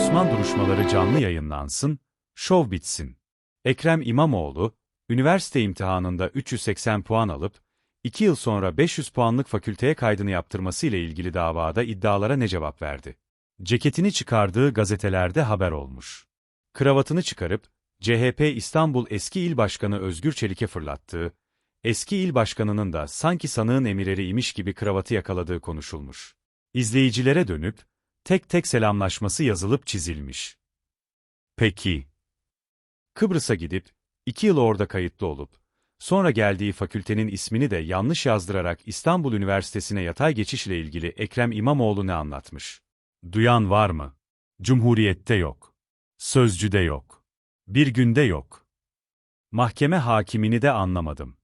Osman duruşmaları canlı yayınlansın, şov bitsin. Ekrem İmamoğlu, üniversite imtihanında 380 puan alıp, 2 yıl sonra 500 puanlık fakülteye kaydını yaptırması ile ilgili davada iddialara ne cevap verdi? Ceketini çıkardığı gazetelerde haber olmuş. Kravatını çıkarıp, CHP İstanbul eski il başkanı Özgür Çelik'e fırlattığı, eski il başkanının da sanki sanığın emirleri imiş gibi kravatı yakaladığı konuşulmuş. İzleyicilere dönüp, tek tek selamlaşması yazılıp çizilmiş. Peki. Kıbrıs'a gidip, iki yıl orada kayıtlı olup, sonra geldiği fakültenin ismini de yanlış yazdırarak İstanbul Üniversitesi'ne yatay geçişle ilgili Ekrem İmamoğlu ne anlatmış? Duyan var mı? Cumhuriyette yok. Sözcüde yok. Bir günde yok. Mahkeme hakimini de anlamadım.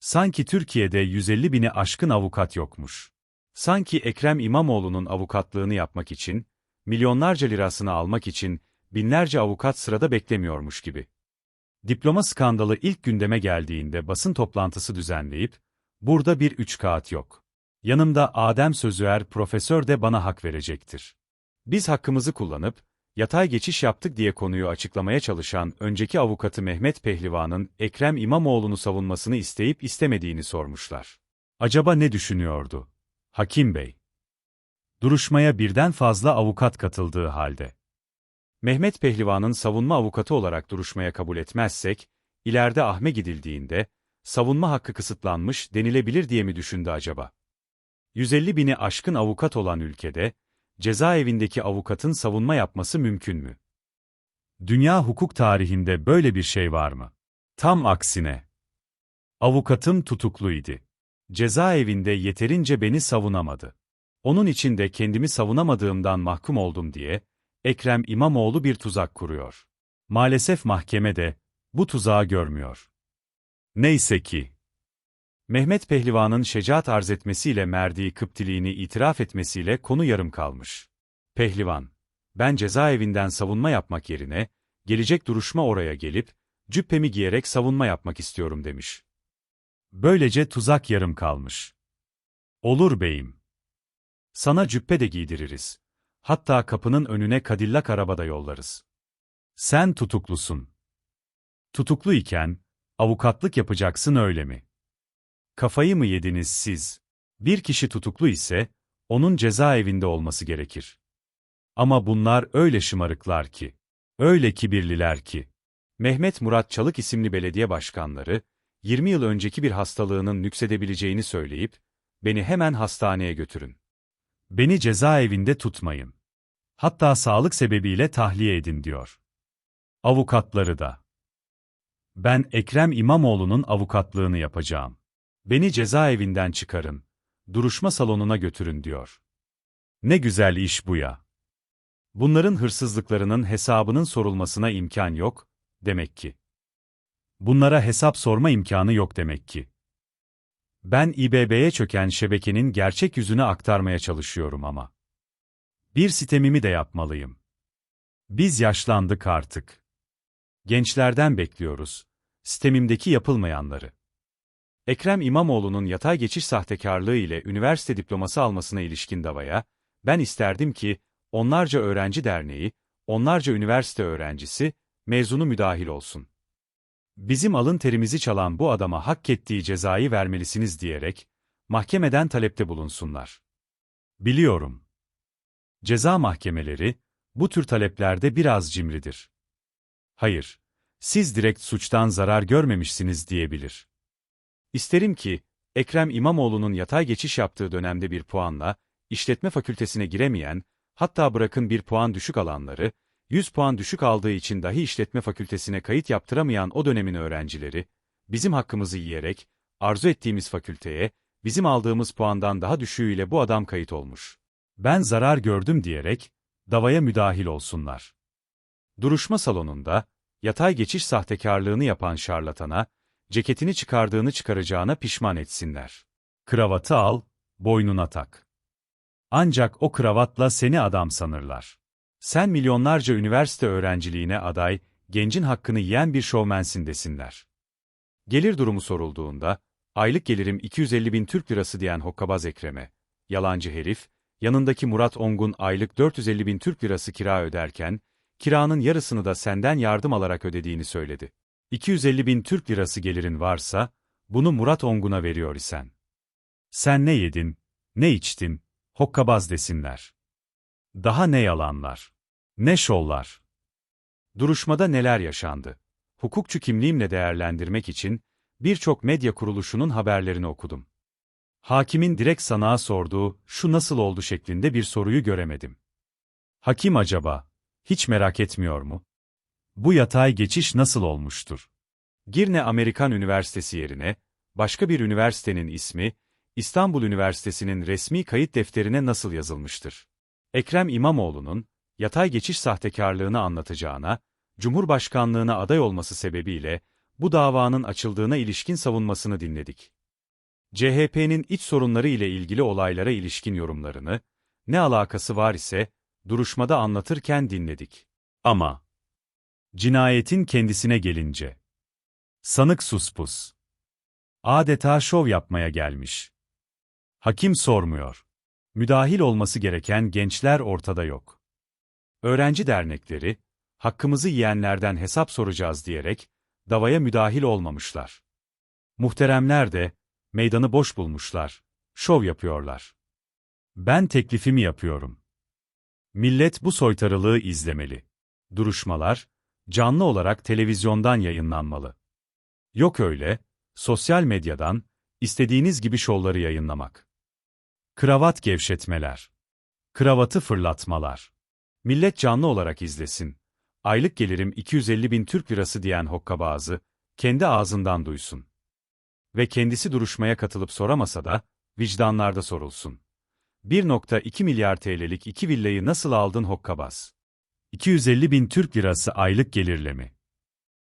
Sanki Türkiye'de 150 bini aşkın avukat yokmuş. Sanki Ekrem İmamoğlu'nun avukatlığını yapmak için, milyonlarca lirasını almak için, binlerce avukat sırada beklemiyormuş gibi. Diploma skandalı ilk gündeme geldiğinde basın toplantısı düzenleyip, burada bir üç kağıt yok. Yanımda Adem Sözüer profesör de bana hak verecektir. Biz hakkımızı kullanıp, yatay geçiş yaptık diye konuyu açıklamaya çalışan önceki avukatı Mehmet Pehlivan'ın Ekrem İmamoğlu'nu savunmasını isteyip istemediğini sormuşlar. Acaba ne düşünüyordu? Hakim Bey. Duruşmaya birden fazla avukat katıldığı halde. Mehmet Pehlivan'ın savunma avukatı olarak duruşmaya kabul etmezsek, ileride ahme gidildiğinde, savunma hakkı kısıtlanmış denilebilir diye mi düşündü acaba? 150 bini aşkın avukat olan ülkede, cezaevindeki avukatın savunma yapması mümkün mü? Dünya hukuk tarihinde böyle bir şey var mı? Tam aksine. Avukatım tutukluydu. Cezaevinde yeterince beni savunamadı. Onun için de kendimi savunamadığımdan mahkum oldum diye, Ekrem İmamoğlu bir tuzak kuruyor. Maalesef mahkeme de, bu tuzağı görmüyor. Neyse ki. Mehmet Pehlivan'ın şecaat arz etmesiyle merdiği kıptiliğini itiraf etmesiyle konu yarım kalmış. Pehlivan, ben cezaevinden savunma yapmak yerine, gelecek duruşma oraya gelip, cübbemi giyerek savunma yapmak istiyorum demiş. Böylece tuzak yarım kalmış. Olur beyim. Sana cübbe de giydiririz. Hatta kapının önüne kadillak arabada yollarız. Sen tutuklusun. Tutuklu iken, avukatlık yapacaksın öyle mi? Kafayı mı yediniz siz? Bir kişi tutuklu ise, onun cezaevinde olması gerekir. Ama bunlar öyle şımarıklar ki, öyle kibirliler ki. Mehmet Murat Çalık isimli belediye başkanları, 20 yıl önceki bir hastalığının nüksedebileceğini söyleyip, beni hemen hastaneye götürün. Beni cezaevinde tutmayın. Hatta sağlık sebebiyle tahliye edin diyor. Avukatları da. Ben Ekrem İmamoğlu'nun avukatlığını yapacağım. Beni cezaevinden çıkarın, duruşma salonuna götürün diyor. Ne güzel iş bu ya. Bunların hırsızlıklarının hesabının sorulmasına imkan yok, demek ki. Bunlara hesap sorma imkanı yok demek ki. Ben İBB'ye çöken şebekenin gerçek yüzünü aktarmaya çalışıyorum ama. Bir sitemimi de yapmalıyım. Biz yaşlandık artık. Gençlerden bekliyoruz, sistemimdeki yapılmayanları. Ekrem İmamoğlu'nun yatay geçiş sahtekarlığı ile üniversite diploması almasına ilişkin davaya, ben isterdim ki, onlarca öğrenci derneği, onlarca üniversite öğrencisi, mezunu müdahil olsun. Bizim alın terimizi çalan bu adama hak ettiği cezayı vermelisiniz diyerek, mahkemeden talepte bulunsunlar. Biliyorum. Ceza mahkemeleri, bu tür taleplerde biraz cimridir. Hayır, siz direkt suçtan zarar görmemişsiniz diyebilir. İsterim ki, Ekrem İmamoğlu'nun yatay geçiş yaptığı dönemde bir puanla, işletme fakültesine giremeyen, hatta bırakın bir puan düşük alanları, 100 puan düşük aldığı için dahi işletme fakültesine kayıt yaptıramayan o dönemin öğrencileri, bizim hakkımızı yiyerek, arzu ettiğimiz fakülteye, bizim aldığımız puandan daha düşüğüyle bu adam kayıt olmuş. Ben zarar gördüm diyerek, davaya müdahil olsunlar. Duruşma salonunda, yatay geçiş sahtekarlığını yapan şarlatana, ceketini çıkardığını çıkaracağına pişman etsinler. Kravatı al, boynuna tak. Ancak o kravatla seni adam sanırlar. Sen milyonlarca üniversite öğrenciliğine aday, gencin hakkını yiyen bir şovmensin desinler. Gelir durumu sorulduğunda, aylık gelirim 250 bin Türk lirası diyen hokkabaz Ekrem'e, yalancı herif, yanındaki Murat Ongun aylık 450 bin Türk lirası kira öderken, kiranın yarısını da senden yardım alarak ödediğini söyledi. 250 bin Türk lirası gelirin varsa, bunu Murat Ongun'a veriyor isen. Sen ne yedin, ne içtin, hokkabaz desinler. Daha ne yalanlar, ne şovlar. Duruşmada neler yaşandı? Hukukçu kimliğimle değerlendirmek için, birçok medya kuruluşunun haberlerini okudum. Hakimin direkt sanığa sorduğu, şu nasıl oldu şeklinde bir soruyu göremedim. Hakim acaba, hiç merak etmiyor mu? Bu yatay geçiş nasıl olmuştur? Girne Amerikan Üniversitesi yerine, başka bir üniversitenin ismi, İstanbul Üniversitesi'nin resmi kayıt defterine nasıl yazılmıştır? Ekrem İmamoğlu'nun, yatay geçiş sahtekarlığını anlatacağına, Cumhurbaşkanlığına aday olması sebebiyle, bu davanın açıldığına ilişkin savunmasını dinledik. CHP'nin iç sorunları ile ilgili olaylara ilişkin yorumlarını, ne alakası var ise, duruşmada anlatırken dinledik. Ama, cinayetin kendisine gelince, sanık suspus. Adeta şov yapmaya gelmiş. Hakim sormuyor. Müdahil olması gereken gençler ortada yok. Öğrenci dernekleri, hakkımızı yiyenlerden hesap soracağız diyerek, davaya müdahil olmamışlar. Muhteremler de, meydanı boş bulmuşlar, şov yapıyorlar. Ben teklifimi yapıyorum. Millet bu soytarılığı izlemeli. Duruşmalar, canlı olarak televizyondan yayınlanmalı. Yok öyle, sosyal medyadan, istediğiniz gibi şovları yayınlamak. Kravat gevşetmeler. Kravatı fırlatmalar. Millet canlı olarak izlesin. Aylık gelirim 250 bin Türk lirası diyen hokkabazı, kendi ağzından duysun. Ve kendisi duruşmaya katılıp soramasa da, vicdanlarda sorulsun. 1.2 milyar TL'lik iki villayı nasıl aldın hokkabaz? 250 bin Türk lirası aylık gelirle mi?